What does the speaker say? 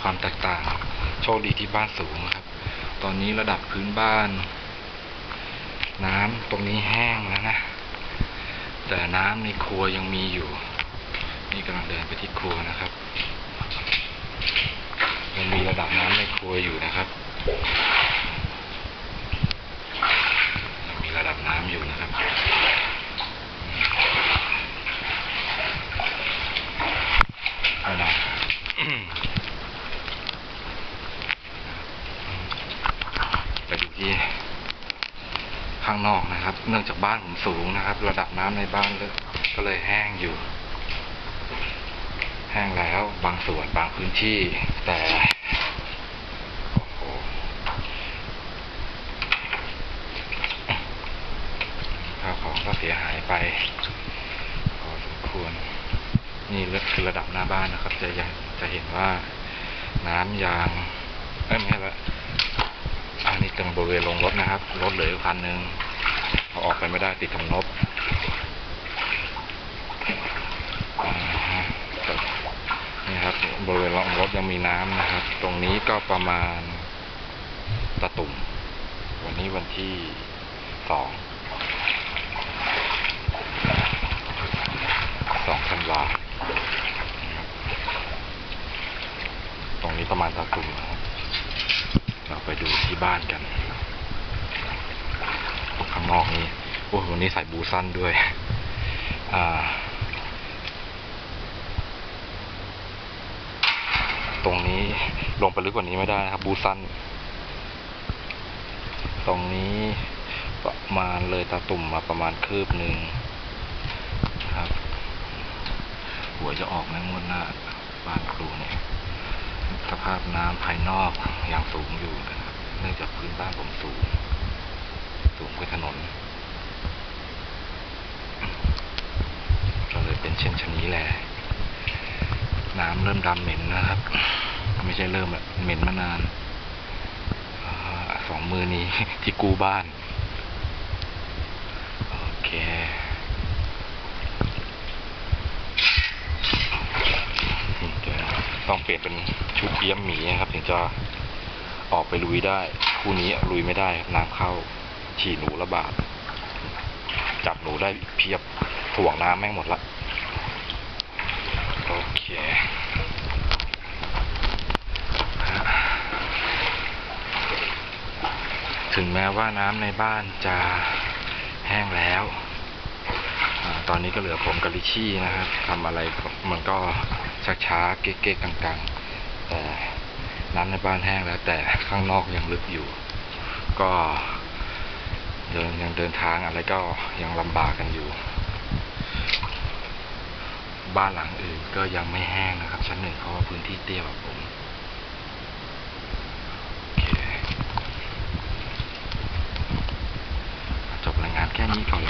ความแตกต่าง โชคดีที่บ้านสูงครับ ตอนนี้ระดับพื้นบ้าน น้ำตรงนี้แห้งแล้วนะ แต่น้ำในครัวยังมีอยู่ นี่กำลังเดินไปที่ครัวนะครับยังมีระดับน้ำในครัวอยู่นะครับ ยังมีระดับน้ำอยู่นะครับ เอาหน่อย ที่ข้างนอกนะครับ เนื่องจากบ้านผมสูงนะครับ ระดับน้ำในบ้านเลยก็เลยแห้งอยู่ แห้งแล้วบางส่วนบางพื้นที่ แต่โอ้โหข้าวของก็เสียหายไปพอสมควร นี่คือระดับหน้าบ้านนะครับ จะยังจะเห็นว่าน้ำยาง เอ้ยไม่ใช่ละอันนี้ต รงบริเวณลงรถนะครับ รถเหลือคันหนึ่งเอาออกไปไม่ได้ติดถนบอ่าฮะนี่ครับ บริเวณลงรถยังมีน้ำนะครับ ตรงนี้ก็ประมาณตะตุ่ม วันนี้วันที่สองสองธันวาตรงนี้ประมาณตะตุ่มนะครับ ไปดูที่บ้านกันข้างนอกนี้โอ้โหวันนี้ใส่บูสั้นด้วยอ่าตรงนี้ลงไปลึกกว่านี้ไม่ได้นะครับ บูสั้น ตรงนี้ประมาณเลยตาตุ่มมาประมาณคืบหนึ่งครับ หัวจะออกในงวดหน้าบ้านครูเนี่ย ภาพน้ำภายนอกยังสูงอยู่นะครับ เนื่องจากพื้นบ้านผมสูง สูงกว่าถนนก็เลยเป็นเช่นชนนี้แหละน้ำเริ่มดำเหม็นนะครับ ไม่ใช่เริ่มอะเหม็นมานานอสองมือนี้ที่กู้บ้าน โอเค ถึงจะ ต้องเปลี่ยนเป็นชุดเอี้ยมหมีนะครับ ถึงจะออกไปลุยได้ คู่นี้ลุยไม่ได้ครับน้ำเข้าฉี่หนูระบาด จับหนูได้เพียบถ่วงน้ำแม่งหมดละ โอเคถึงแม้ว่าน้ำในบ้านจะแห้งแล้วอตอนนี้ก็เหลือผมกับลิชชี่นะครับทำอะไรมันก็ ช้าๆ เก๊กๆกังๆ แต่น้ำในบ้านแห้งแล้ว แต่ข้างนอกยังลึกอยู่ ก็เดินยังเดินทางอะไรก็ยังลำบากกันอยู่ บ้านหลังอื่นก็ยังไม่แห้งนะครับ ชั้นหนึ่งเขาว่าพื้นที่เตี้ยแบบผมจบรายงานแค่นี้ก่อน